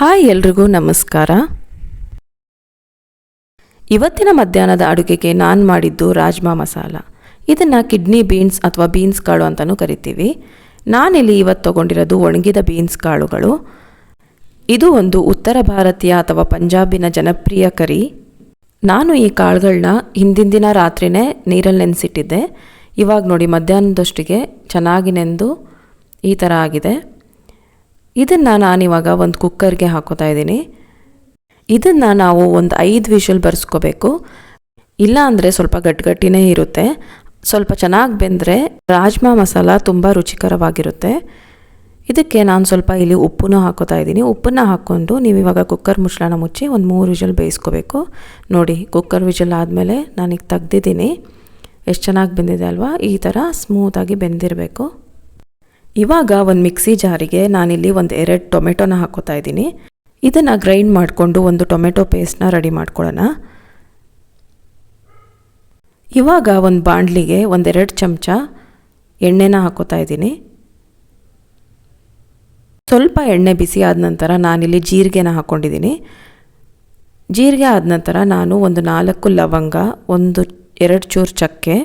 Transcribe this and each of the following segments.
Hi ಎಲ್ರಿಗೂ ನಮಸ್ಕಾರ. ಇವತ್ತಿನ ಮಧ್ಯಾಹ್ನದ ಅಡುಗೆಗೆ ನಾನು ಮಾಡಿದ್ದು ರಾಜ್ಮಾ ಮಸಾಲ. ಇದನ್ನು ಕಿಡ್ನಿ ಬೀನ್ಸ್ ಅಥವಾ ಬೀನ್ಸ್ ಕಾಳು ಅಂತಲೂ ಕರಿತೀವಿ. ನಾನಿಲ್ಲಿ ಇವತ್ತು ತಗೊಂಡಿರೋದು ಒಣಗಿದ ಬೀನ್ಸ್ ಕಾಳುಗಳು. ಇದು ಒಂದು ಉತ್ತರ ಭಾರತೀಯ ಅಥವಾ ಪಂಜಾಬಿನ ಜನಪ್ರಿಯ ಕರಿ. ನಾನು ಈ ಕಾಳುಗಳನ್ನ ಹಿಂದಿನ ದಿನ ರಾತ್ರಿನೇ ನೀರಲ್ಲಿ ನೆನೆಸಿಟ್ಟಿದ್ದೆ. ಇವಾಗ ನೋಡಿ ಮಧ್ಯಾಹ್ನದಷ್ಟಿಗೆ ಚೆನ್ನಾಗಿ ನೆಂದು ಈ ಥರ ಆಗಿದೆ. ಇದನ್ನು ನಾನಿವಾಗ ಒಂದು ಕುಕ್ಕರ್ಗೆ ಹಾಕೋತಾ ಇದ್ದೀನಿ. ಇದನ್ನು ನಾವು ಒಂದು ಐದು ವಿಷಲ್ ಬರ್ಸ್ಕೋಬೇಕು. ಇಲ್ಲ ಅಂದರೆ ಸ್ವಲ್ಪ ಗಟ್ಟಿಗಟ್ಟಿನೇ ಇರುತ್ತೆ. ಸ್ವಲ್ಪ ಚೆನ್ನಾಗಿ ಬೆಂದರೆ ರಾಜ್ಮಾ ಮಸಾಲ ತುಂಬ ರುಚಿಕರವಾಗಿರುತ್ತೆ. ಇದಕ್ಕೆ ನಾನು ಸ್ವಲ್ಪ ಇಲ್ಲಿ ಉಪ್ಪನ್ನು ಹಾಕೋತಾ ಇದ್ದೀನಿ. ಉಪ್ಪನ್ನು ಹಾಕ್ಕೊಂಡು ನೀವು ಇವಾಗ ಕುಕ್ಕರ್ ಮುಚ್ಚಳನ ಮುಚ್ಚಿ ಒಂದು ಮೂರು ವಿಷಲ್ ಬೇಯಿಸ್ಕೋಬೇಕು. ನೋಡಿ, ಕುಕ್ಕರ್ ವಿಷಲ್ ಆದಮೇಲೆ ನಾನೀಗ ತೆಗ್ದಿದ್ದೀನಿ. ಎಷ್ಟು ಚೆನ್ನಾಗಿ ಬೆಂದಿದೆ ಅಲ್ವಾ? ಈ ಥರ ಸ್ಮೂತಾಗಿ ಬೆಂದಿರಬೇಕು. ಇವಾಗ ಒಂದು ಮಿಕ್ಸಿ ಜಾರಿಗೆ ನಾನಿಲ್ಲಿ ಒಂದು ಎರಡು ಟೊಮೆಟೊನ ಹಾಕೋತಾ ಇದ್ದೀನಿ. ಇದನ್ನು ಗ್ರೈಂಡ್ ಮಾಡಿಕೊಂಡು ಒಂದು ಟೊಮೆಟೊ ಪೇಸ್ಟ್ನ ರೆಡಿ ಮಾಡ್ಕೊಳ್ಳೋಣ. ಇವಾಗ ಒಂದು ಬಾಣಲಿಗೆ ಒಂದೆರಡು ಚಮಚ ಎಣ್ಣೆನ ಹಾಕೋತಾ ಇದ್ದೀನಿ. ಸ್ವಲ್ಪ ಎಣ್ಣೆ ಬಿಸಿ ಆದ ನಂತರ ನಾನಿಲ್ಲಿ ಜೀರಿಗೆನ ಹಾಕ್ಕೊಂಡಿದ್ದೀನಿ ಜೀರಿಗೆ ಆದ ನಂತರ ನಾನು ಒಂದು ನಾಲ್ಕು ಲವಂಗ, ಒಂದು ಎರಡು ಚೂರು ಚಕ್ಕೆ,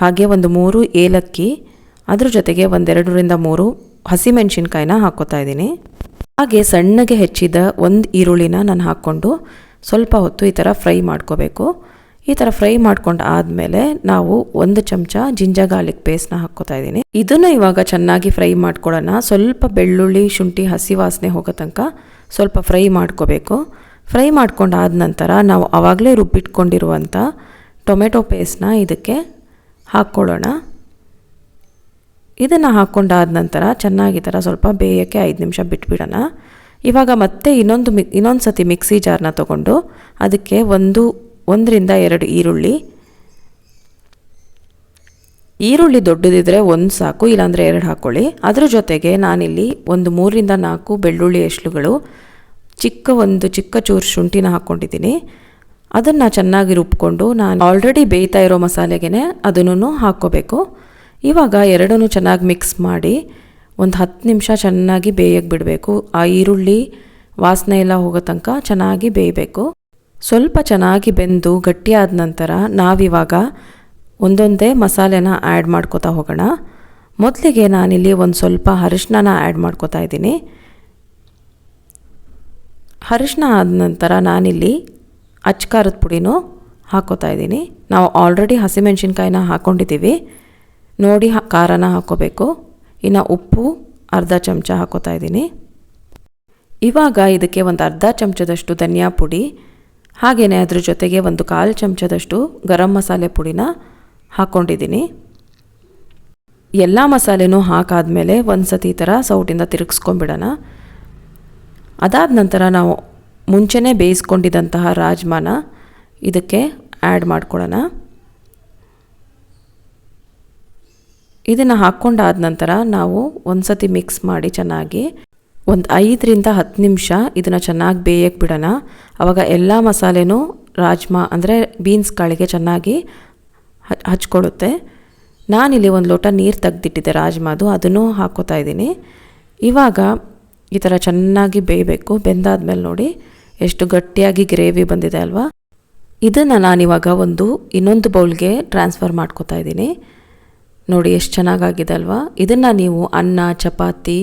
ಹಾಗೆ ಒಂದು ಮೂರು ಏಲಕ್ಕಿ ಅದ್ರ ಜೊತೆಗೆ ಒಂದೆರಡರಿಂದ ಮೂರು ಹಸಿಮೆಣಸಿನ್ಕಾಯಿನ ಹಾಕ್ಕೋತಾ ಇದ್ದೀನಿ. ಹಾಗೆ ಸಣ್ಣಗೆ ಹೆಚ್ಚಿದ ಒಂದು ಈರುಳ್ಳಿನ ನಾನು ಹಾಕ್ಕೊಂಡು ಸ್ವಲ್ಪ ಹೊತ್ತು ಈ ಥರ ಫ್ರೈ ಮಾಡ್ಕೋಬೇಕು. ಈ ಥರ ಫ್ರೈ ಮಾಡ್ಕೊಂಡು ಆದಮೇಲೆ ನಾವು ಒಂದು ಚಮಚ ಜಿಂಜರ್ ಗಾರ್ಲಿಕ್ ಪೇಸ್ಟ್ನ ಹಾಕ್ಕೋತಾ ಇದ್ದೀನಿ. ಇದನ್ನು ಇವಾಗ ಚೆನ್ನಾಗಿ ಫ್ರೈ ಮಾಡ್ಕೊಳ್ಳೋಣ ಸ್ವಲ್ಪ ಬೆಳ್ಳುಳ್ಳಿ, ಶುಂಠಿ, ಹಸಿ ವಾಸನೆ ಹೋಗೋ ತನಕ ಸ್ವಲ್ಪ ಫ್ರೈ ಮಾಡ್ಕೋಬೇಕು. ಫ್ರೈ ಮಾಡ್ಕೊಂಡು ಆದ ನಂತರ ನಾವು ಆವಾಗಲೇ ರುಬ್ಬಿಟ್ಕೊಂಡಿರುವಂಥ ಟೊಮೆಟೊ ಪೇಸ್ಟ್ನ ಇದಕ್ಕೆ ಹಾಕ್ಕೊಳ್ಳೋಣ. ಇದನ್ನು ಹಾಕ್ಕೊಂಡಾದ ನಂತರ ಚೆನ್ನಾಗಿ ಥರ ಸ್ವಲ್ಪ ಬೇಯೋಕ್ಕೆ ಐದು ನಿಮಿಷ ಬಿಟ್ಬಿಡೋಣ. ಇವಾಗ ಮತ್ತೆ ಇನ್ನೊಂದು ಮಿ ಇನ್ನೊಂದು ಸತಿ ಮಿಕ್ಸಿ ಜಾರ್ನ ತೊಗೊಂಡು ಅದಕ್ಕೆ ಒಂದು, ಒಂದರಿಂದ ಎರಡು ಈರುಳ್ಳಿ. ಈರುಳ್ಳಿ ದೊಡ್ಡದಿದ್ದರೆ ಒಂದು ಸಾಕು, ಇಲ್ಲಾಂದರೆ ಎರಡು ಹಾಕ್ಕೊಳ್ಳಿ ಅದ್ರ ಜೊತೆಗೆ ನಾನಿಲ್ಲಿ ಒಂದು ಮೂರರಿಂದ ನಾಲ್ಕು ಬೆಳ್ಳುಳ್ಳಿ ಎಸ್ಳುಗಳು, ಚಿಕ್ಕ ಒಂದು ಚಿಕ್ಕ ಚೂರು ಶುಂಠಿನ ಹಾಕ್ಕೊಂಡಿದ್ದೀನಿ ಅದನ್ನು ಚೆನ್ನಾಗಿ ರುಬ್ಕೊಂಡು ನಾನು ಆಲ್ರೆಡಿ ಬೇಯ್ತಾ ಇರೋ ಮಸಾಲೆಗೆ ಅದನ್ನು ಹಾಕ್ಕೋಬೇಕು. ಇವಾಗ ಎರಡನ್ನೂ ಚೆನ್ನಾಗಿ ಮಿಕ್ಸ್ ಮಾಡಿ ಒಂದು ಹತ್ತು ನಿಮಿಷ ಚೆನ್ನಾಗಿ ಬೇಯಕ್ಕೆ ಬಿಡಬೇಕು. ಆ ಈರುಳ್ಳಿ ವಾಸನೆ ಎಲ್ಲ ಹೋಗೋ ತನಕ ಚೆನ್ನಾಗಿ ಬೇಯಬೇಕು. ಸ್ವಲ್ಪ ಚೆನ್ನಾಗಿ ಬೆಂದು ಗಟ್ಟಿಯಾದ ನಂತರ ನಾವಿವಾಗ ಒಂದೊಂದೇ ಮಸಾಲೆನ ಆ್ಯಡ್ ಮಾಡ್ಕೋತಾ ಹೋಗೋಣ. ಮೊದಲಿಗೆ ನಾನಿಲ್ಲಿ ಒಂದು ಸ್ವಲ್ಪ ಅರಿಶಿನ ಆ್ಯಡ್ ಮಾಡ್ಕೋತಾ ಇದ್ದೀನಿ. ಅರಿಶಿನ ಆದ ನಂತರ ನಾನಿಲ್ಲಿ ಅಚ್ಕಾರದ ಪುಡಿನೂ ಹಾಕೋತಾ ಇದ್ದೀನಿ. ನಾವು ಆಲ್ರೆಡಿ ಹಸಿಮೆಣ್ಸಿನ್ಕಾಯಿನ ಹಾಕ್ಕೊಂಡಿದ್ದೀವಿ ನೋಡಿ ಖಾರನ ಹಾಕ್ಕೋಬೇಕು ಇನ್ನು ಉಪ್ಪು, ಅರ್ಧ ಚಮಚ ಹಾಕೋತಾ ಇದ್ದೀನಿ. ಇವಾಗ ಇದಕ್ಕೆ ಒಂದು ಅರ್ಧ ಚಮಚದಷ್ಟು ಧನಿಯಾ ಪುಡಿ ಹಾಗೆಯೇ ಅದ್ರ ಜೊತೆಗೆ ಒಂದು ಕಾಲು ಚಮಚದಷ್ಟು ಗರಂ ಮಸಾಲೆ ಪುಡಿನ ಹಾಕ್ಕೊಂಡಿದ್ದೀನಿ ಎಲ್ಲ ಮಸಾಲೆನೂ ಹಾಕಾದಮೇಲೆ ಒಂದು ಸತಿ ಈ ಥರ ಸೌಟಿಂದ ತಿರುಗಿಸ್ಕೊಂಬಿಡೋಣ ಅದಾದ ನಂತರ ನಾವು ಮುಂಚೆನೇ ಬೇಯಿಸ್ಕೊಂಡಿದ್ದಂತಹ ರಾಜ್ಮಾನ ಇದಕ್ಕೆ ಆ್ಯಡ್ ಮಾಡ್ಕೊಳ್ಳೋಣ. ಇದನ್ನು ಹಾಕ್ಕೊಂಡಾದ ನಂತರ ನಾವು ಒಂದು ಸತಿ ಮಿಕ್ಸ್ ಮಾಡಿ ಚೆನ್ನಾಗಿ ಒಂದು ಐದರಿಂದ ಹತ್ತು ನಿಮಿಷ ಇದನ್ನು ಚೆನ್ನಾಗಿ ಬೇಯಕ್ಕೆ ಬಿಡೋಣ. ಆವಾಗ ಎಲ್ಲ ಮಸಾಲೆನೂ ರಾಜ್ಮಾ ಅಂದರೆ ಬೀನ್ಸ್ ಕಾಳಿಗೆ ಚೆನ್ನಾಗಿ ಹಚ್ಕೊಳ್ಳುತ್ತೆ. ನಾನಿಲ್ಲಿ ಒಂದು ಲೋಟ ನೀರು ತೆಗೆದಿಟ್ಟಿದ್ದೆ ರಾಜ್ಮಾದು, ಅದನ್ನು ಹಾಕೋತಾ ಇದ್ದೀನಿ. ಇವಾಗ ಈ ಥರ ಚೆನ್ನಾಗಿ ಬೇಯಬೇಕು. ಬೆಂದಾದ್ಮೇಲೆ ನೋಡಿ ಎಷ್ಟು ಗಟ್ಟಿಯಾಗಿ ಗ್ರೇವಿ ಬಂದಿದೆ ಅಲ್ವಾ? ಇದನ್ನು ನಾನಿವಾಗ ಒಂದು ಇನ್ನೊಂದು ಬೌಲ್ಗೆ ಟ್ರಾನ್ಸ್ಫರ್ ಮಾಡ್ಕೋತಾ ಇದ್ದೀನಿ. ನೋಡಿ ಎಷ್ಟು ಚೆನ್ನಾಗಾಗಿದೆ ಅಲ್ವಾ? ಇದನ್ನು ನೀವು ಅನ್ನ, ಚಪಾತಿ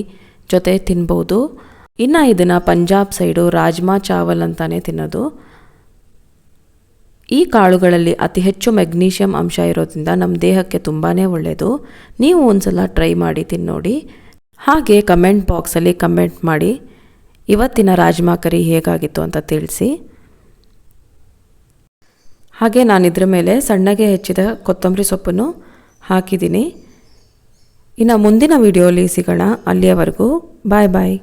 ಜೊತೆ ತಿನ್ಬೋದು. ಇನ್ನು ಇದನ್ನು ಪಂಜಾಬ್ ಸೈಡು ರಾಜ್ಮಾ ಚಾವಲ್ ಅಂತಾನೆ ತಿನ್ನೋದು. ಈ ಕಾಳುಗಳಲ್ಲಿ ಅತಿ ಹೆಚ್ಚು ಮೆಗ್ನೀಷಿಯಂ ಅಂಶ ಇರೋದ್ರಿಂದ ನಮ್ಮ ದೇಹಕ್ಕೆ ತುಂಬಾ ಒಳ್ಳೆಯದು ನೀವು ಒಂದ್ಸಲ ಟ್ರೈ ಮಾಡಿ ತಿನ್ನೋಡಿ ಹಾಗೆ ಕಮೆಂಟ್ ಬಾಕ್ಸಲ್ಲಿ ಕಮೆಂಟ್ ಮಾಡಿ. ಇವತ್ತಿನ ರಾಜ್ಮಾ ಕರಿ ಹೇಗಾಗಿತ್ತು ಅಂತ ತಿಳಿಸಿ. ಹಾಗೆ ನಾನು ಇದ್ರ ಮೇಲೆ ಸಣ್ಣಗೆ ಹೆಚ್ಚಿದ ಕೊತ್ತಂಬರಿ ಸೊಪ್ಪನ್ನು ಹಾಕಿದ್ದೀನಿ. ಇನ್ನು ಮುಂದಿನ ವಿಡಿಯೋಲಿ ಸಿಗೋಣ. ಅಲ್ಲಿಯವರೆಗೂ ಬಾಯ್ ಬಾಯ್